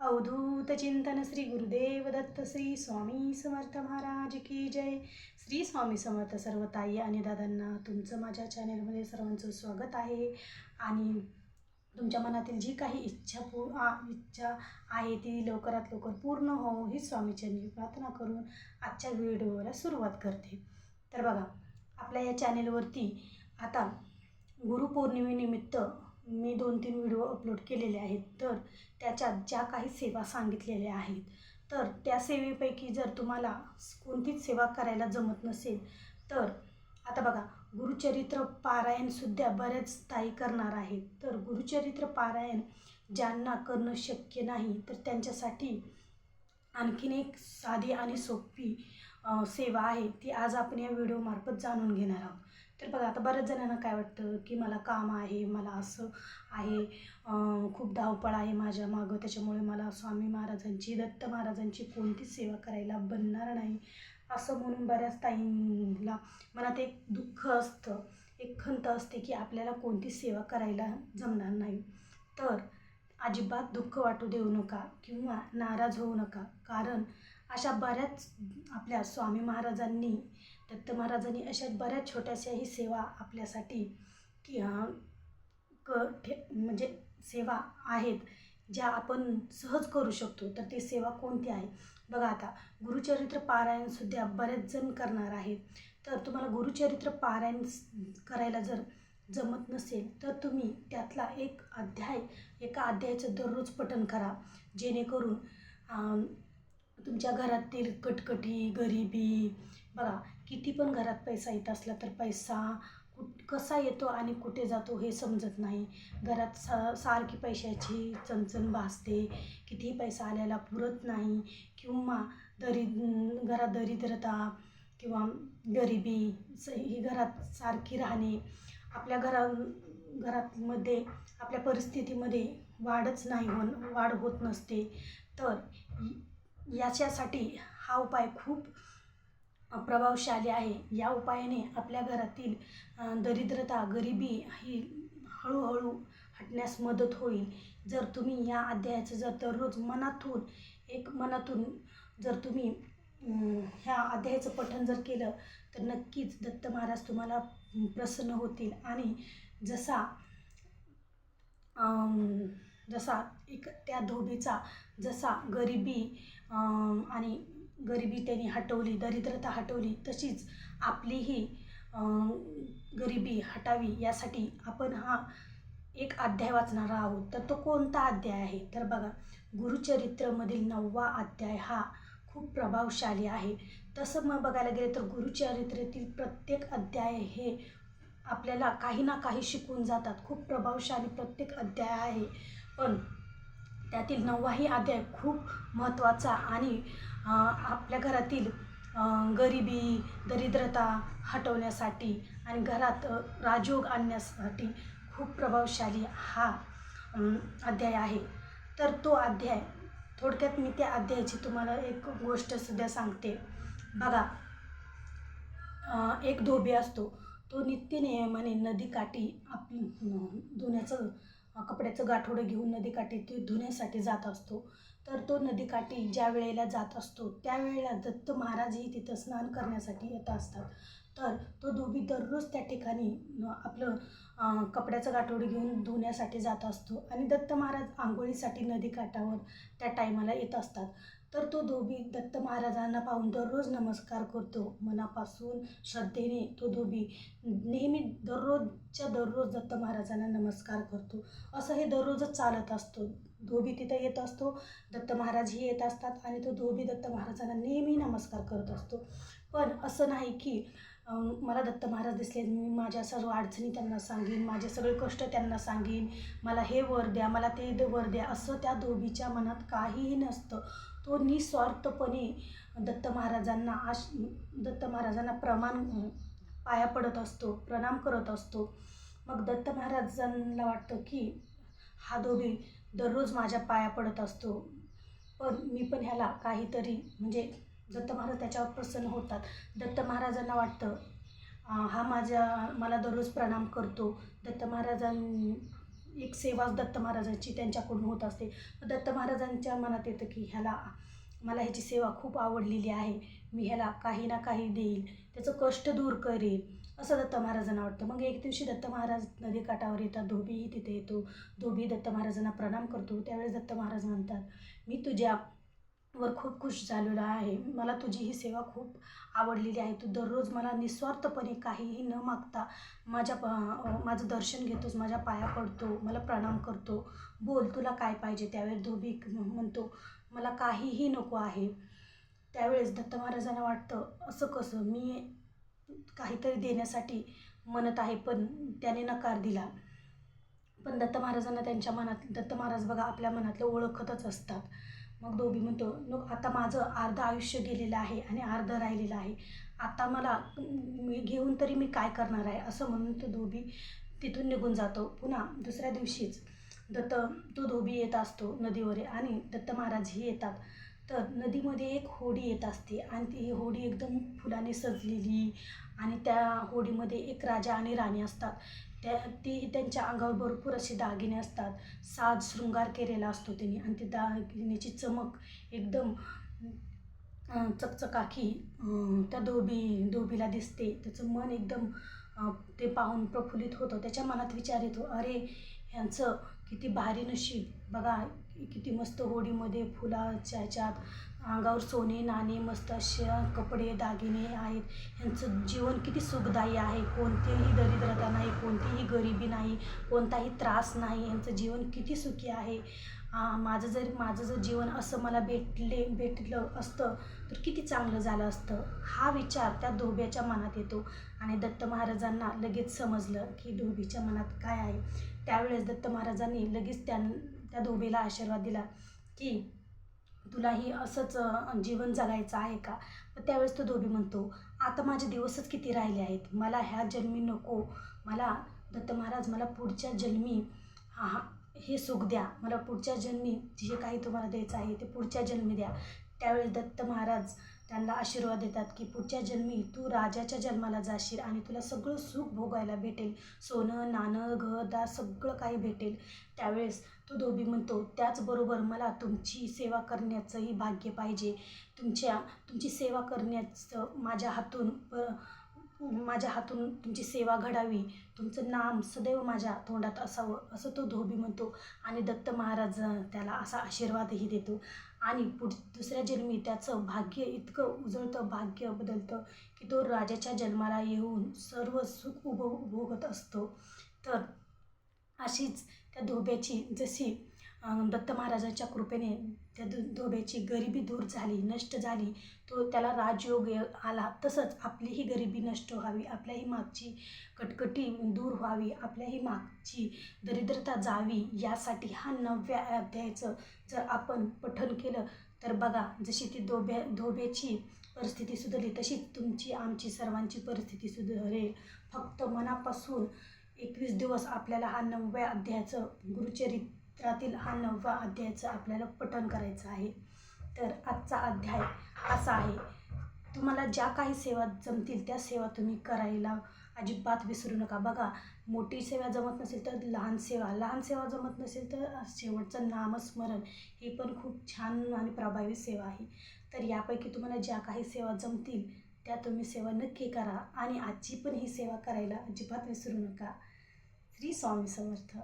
अवधूत चिंतन श्री गुरुदेव दत्त श्री स्वामी समर्थ महाराज की जय. श्री स्वामी समर्थ सर्व ताई आणि दादांना तुमचं माझ्या चॅनेलमध्ये सर्वांचं स्वागत आहे. आणि तुमच्या मनातील जी काही इच्छा पू इच्छा आहे ती लवकरात लवकर पूर्ण हो ही स्वामीचरणी प्रार्थना करून आजच्या व्हिडिओला सुरुवात करते. तर बघा आपल्या या चॅनेलवरती आता गुरुपौर्णिमेनिमित्त मी दोन तीन व्हिडिओ अपलोड केलेले आहेत. तर त्याच्यात ज्या काही सेवा सांगितलेल्या आहेत तर त्या सेवेपैकी जर तुम्हाला कोणतीच सेवा करायला जमत नसेल तर आता बघा गुरुचरित्र पारायणसुद्धा बऱ्याच ताई करणार आहेत. तर गुरुचरित्र पारायण ज्यांना करणं शक्य नाही तर त्यांच्यासाठी आणखीन एक साधी आणि सोपी सेवा आहे ती आज आपण या व्हिडिओमार्फत जाणून घेणार आहोत. तर बघा आता बऱ्याच जणांना काय वाटतं की मला काम आहे मला असं आहे खूप धावपळ आहे माझ्या मागं त्याच्यामुळे मला स्वामी महाराजांची दत्त महाराजांची कोणतीच सेवा करायला बनणार नाही असं म्हणून बऱ्याच ताईंना मनात एक दुःख असतं एक खंत असते की आपल्याला कोणतीच सेवा करायला जमणार नाही. तर अजिबात दुःख वाटू देऊ नका किंवा नाराज होऊ नका कारण अशा बऱ्याच आपल्या स्वामी महाराजांनी दत्त महाराजांनी अशा बऱ्याच छोट्याशाही सेवा आपल्यासाठी की क ठे म्हणजे सेवा आहेत ज्या आपण सहज करू शकतो. तर ती सेवा कोणती आहे? बघा आता गुरुचरित्र पारायणसुद्धा बरेच जण करणार आहेत. तर तुम्हाला गुरुचरित्र पारायण करायला जर जमत नसेल तर तुम्ही त्यातला एक अध्याय एका अध्यायाचं दररोज पठण करा. जेणेकरून तुमच्या घरातील कटकटी गरिबी बघा किती पण घरात पैसा येत असला तर पैसा कुठ कसा येतो आणि कुठे जातो हे समजत नाही. घरात सा सारखी पैशाची चणचण भासते. कितीही पैसा आल्याला पुरत नाही. किंवा दरि घरात दरिद्रता किंवा गरिबी स ही घरात सारखी राहणे आपल्या घरा घरामध्ये आपल्या परिस्थितीमध्ये वाढच नाही होण वाढ होत नसते. तर याच्यासाठी हा उपाय खूप प्रभावशाली आहे. या उपायाने आपल्या घरातील दरिद्रता गरिबी ही हळूहळू हटण्यास मदत होईल. जर तुम्ही या अध्यायाचं जर दररोज मनातून एक मनातून जर तुम्ही ह्या अध्यायाचं पठण जर केलं तर नक्कीच दत्त महाराज तुम्हाला प्रसन्न होतील. आणि जसा जसा एक त्या धोबीचा जसा गरिबी आणि गरिबी त्यांनी हटवली दरिद्रता हटवली तशीच आपलीही गरिबी हटावी यासाठी आपण हा एक अध्याय वाचणार आहोत. तर तो कोणता अध्याय आहे? तर बघा गुरुचरित्रमधील नववा अध्याय हा खूप प्रभावशाली आहे. तसं मग बघायला गेलं तर गुरुचरित्रेतील प्रत्येक अध्याय हे आपल्याला काही ना काही शिकून जातात. खूप प्रभावशाली प्रत्येक अध्याय आहे. पण त्यातील नववाही अध्याय खूप महत्त्वाचा आणि आपल्या घरातील गरिबी दरिद्रता हटवण्यासाठी आणि घरात राजयोग आणण्यासाठी खूप प्रभावशाली हा अध्याय आहे. तर तो अध्याय थोडक्यात मी त्या अध्यायाची तुम्हाला एक गोष्टसुद्धा सांगते. बघा एक धोबी असतो. तो नित्य नियमाने नदीकाठी आप धुण्याचं कपड्याचं गाठोडं घेऊन नदीकाठी ते धुण्यासाठी जात असतो. तर तो नदीकाठी ज्या वेळेला जात असतो त्यावेळेला दत्त महाराजही तिथं स्नान करण्यासाठी येत असतात. तर तो धोबी दररोज त्या ठिकाणी आपलं कपड्याचं गाठोडं घेऊन धुण्यासाठी जात असतो. आणि दत्त महाराज आंघोळीसाठी नदीकाठावर त्या टायमाला येत असतात. तर तो धोबी दत्त महाराजांना पाहून दररोज नमस्कार करतो. मनापासून श्रद्धेने तो धोबी नेहमी दररोजच्या दररोज दत्त महाराजांना नमस्कार करतो. असं हे दररोजच चालत असतो. धोबी तिथं येत असतो दत्त महाराजही येत असतात आणि तो धोबी दत्त महाराजांना नेहमी नमस्कार करत असतो. पण असं नाही की मला दत्त महाराज दिसले मी माझ्या सर्व अडचणी त्यांना सांगेन माझे सगळे कष्ट त्यांना सांगेन. मला हे वर द्या मला ते द- वर द्या. असं त्या धोबीच्या मनात काहीही नसतं. तो निस्वार्थपणे दत्त महाराजांना आश दत्त महाराजांना प्रमाण पाया पडत असतो प्रणाम करत असतो. मग दत्त महाराजांना वाटतं की हा धोबी दररोज माझ्या पाया पडत असतो. पण मी पण ह्याला काहीतरी म्हणजे दत्त महाराज त्याच्यावर प्रसन्न होतात. दत्त महाराजांना वाटतं हा माझ्या मला दररोज प्रणाम करतो. दत्त महाराजां एक सेवा दत्त महाराजांची त्यांच्याकडून होत असते. दत्त महाराजांच्या मनात येतं की ह्याला मला ह्याची सेवा खूप आवडलेली आहे. मी ह्याला काही ना काही देईल. त्याचं कष्ट दूर करेल. असं दत्त महाराजांना वाटतं. मग एक दिवशी दत्त महाराज नदीकाठावर येतात. धोबीही तिथे येतो. धोबी दत्त महाराजांना प्रणाम करतो. त्यावेळेस दत्त महाराज म्हणतात मी तुझ्या वर खूप खुश झालेलो आहे. मला तुझी ही सेवा खूप आवडलेली आहे. तू दररोज मला निस्वार्थपणे काहीही न मागता माझ्या प माझं दर्शन घेतोस माझ्या पाया पडतो मला प्रणाम करतो. बोल तुला काय पाहिजे? त्यावेळेस धोबी म्हणतो मला काहीही नको आहे. त्यावेळेस दत्त महाराजांना वाटतं असं कसं? मी काहीतरी देण्यासाठी म्हणत आहे पण त्याने नकार दिला. पण दत्त महाराजांना त्यांच्या मनात दत्त महाराज बघा आपल्या मनातलं ओळखतच असतात. मग धोबी म्हणतो नको आता माझं अर्ध आयुष्य गेलेलं आहे आणि अर्ध राहिलेलं आहे. आता मला मी घेऊन तरी मी काय करणार आहे? असं म्हणून तो धोबी तिथून निघून जातो. पुन्हा दुसऱ्या दिवशीच दत्त तो धोबी येत असतो नदीवर आणि दत्त महाराजही येतात. तर नदीमध्ये एक होडी येत असते आणि ती होडी एकदम फुलाने सजलेली आणि त्या होडीमध्ये एक राजा आणि राणी असतात. त्या ती त्यांच्या अंगावर भरपूर असे दागिने असतात. साज शृंगार केलेला असतो त्यांनी आणि ते दागिन्याची चमक एकदम चकचकाकी त्या धोबी धोबीला दिसते. त्याचं मन एकदम ते पाहून प्रफुल्लित होतं. त्याच्या मनात विचार येतो अरे ह्यांचं किती भारी नशीब. बघा किती मस्त होडीमध्ये फुलाच्या ह्याच्यात अंगावर सोने नाणे मस्त असे कपडे दागिने आहेत. यांचं जीवन किती सुखदायी आहे. कोणतीही दरिद्रता नाही कोणतीही गरिबी नाही कोणताही त्रास नाही. यांचं जीवन किती सुखी आहे. माझं जर माझं जर जीवन असं मला भेटले भेटलं असतं तर किती चांगलं झालं असतं. हा विचार त्या धोब्याच्या मनात येतो. आणि दत्त महाराजांना लगेच समजलं की धोबीच्या मनात काय आहे. त्यावेळेस दत्त महाराजांनी लगेच त्या त्या धोबीला आशीर्वाद दिला की तुलाही असंच जीवन जगायचं आहे का? त्यावेळेस तो धोबी म्हणतो आता माझे दिवसच किती राहिले आहेत? मला ह्या जन्मी नको. मला दत्त महाराज मला पुढच्या जन्मी हा हे सुख द्या. मला पुढच्या जन्मी जे काही तुम्हाला द्यायचं आहे ते पुढच्या जन्मी द्या. त्यावेळेस दत्त महाराज त्यांना आशीर्वाद देतात की पुढच्या जन्मी तू राजाच्या जन्माला जाशील आणि तुला सगळं सुख भोगायला भेटेल. सोनं नाणं घरदार सगळं काही भेटेल. त्यावेळेस तो धोबी म्हणतो त्याचबरोबर मला तुमची सेवा करण्याचंही भाग्य पाहिजे. तुमच्या तुमची सेवा करण्याचं माझ्या हातून माझ्या हातून तुमची सेवा घडावी. तुमचं नाम सदैव माझ्या तोंडात असावं असं तो धोबी म्हणतो आणि दत्त महाराज त्याला असा आशीर्वादही देतो. आणि पुढ दुसऱ्या जन्मी त्याचं भाग्य इतकं उजळतं भाग्य बदलतं की तो राजाच्या जन्माला येऊन सर्व सुख उभ भोगत असतो. तर अशीच त्या धोब्याची जशी दत्त महाराजांच्या कृपेने त्या दु धोब्याची गरिबी दूर झाली नष्ट झाली. तो त्याला राजयोग आला. तसंच आपलीही गरिबी नष्ट व्हावी आपल्याही मागची कटकटी दूर व्हावी आपल्याही मागची दरिद्रता जावी यासाठी हा नव्या अध्यायाचं जर आपण पठन केलं तर बघा जशी ती धोब्या धोब्याची परिस्थिती सुधारली तशीच तुमची आमची सर्वांची परिस्थिती सुधारेल. फक्त मनापासून एकवीस दिवस आपल्याला हा नवव्या अध्यायाचं गुरुचरित त्यातील हा नववा अध्यायाचं आपल्याला पठन करायचं आहे. तर आजचा अध्याय असा आहे. तुम्हाला ज्या काही सेवा जमतील त्या सेवा तुम्ही करायला अजिबात विसरू नका. बघा मोठी सेवा जमत नसेल तर लहान सेवा. लहान सेवा जमत नसेल तर शेवटचं नामस्मरण ही पण खूप छान आणि प्रभावी सेवा आहे. तर यापैकी तुम्हाला ज्या काही सेवा जमतील त्या तुम्ही सेवा नक्की करा आणि आजची पण ही सेवा करायला अजिबात विसरू नका. श्री स्वामी समर्थ.